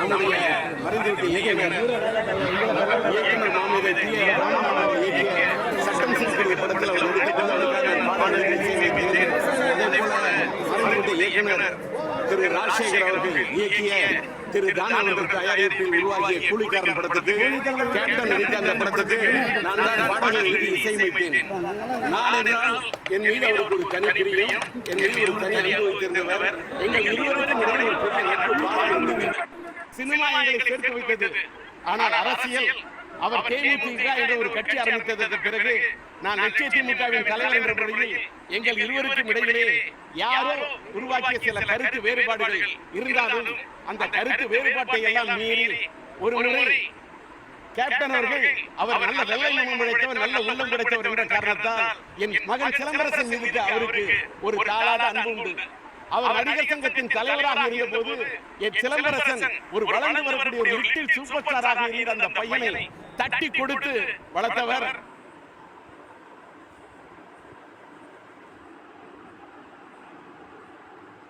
நம்முடைய மறைந்துவிட்ட இயக்குனர் இயக்குனர் மாமேதை டி ராமநாதன் இயக்கிய சட்டம் படத்தில் அவர் நடித்திருக்கிறார். பாடல்களை இசையமைத்தேன். அதே போல இயக்குனர் திரு ராஜசேகர் அவர்கள் இயக்கிய திரு தானா தயாரிப்பில் உருவாகிய கூலிக்காரன் படத்துக்கு கேப்டன் நடித்த அந்த படத்துக்கு நான் தான் பாடல்களை எழுதி இசையமைத்தேன் நான் என்றால் என் மீது அவருக்கு ஒரு தனி பிரியம் என் மீது ஒரு தனி அனுபவித்திருந்தவர் எங்கள் இருவருக்கும் சினிமா எங்களை சேர்த்து வைத்தது. ஆனால் அரசியல் அவர் தேமுதிக என்ற ஒரு கட்சி ஆரம்பித்ததற்கு பிறகு நான் லட்சிய திமுகவின் தலைவர் என்ற முறையில் எங்கள் இருவருக்கும் இடையிலே யாரோ உருவாக்கிய சில கருத்து வேறுபாடுகள் இருந்தாலும் அந்த கருத்து வேறுபாட்டை எல்லாம் மீறி ஒரு முறை கேப்டன் அவர்கள் அவர் நல்ல வெள்ளை மனம் படைத்தவர் நல்ல உள்ளம் படைத்தவர் என்ற காரணத்தால் என் மகன் சிலம்பரசன் மீது அவருக்கு ஒரு தாளாத அன்பு உண்டு. அவர் நடிகர் சங்கத்தின் தலைவராக இருந்தபோது என் சிலம்பரசன் ஒரு வளர்ந்து வரக்கூடிய ஒரு லிட்டில் சூப்பர் ஸ்டாராக இருந்த அந்த பையனை தட்டி கொடுத்து வளர்த்தவர்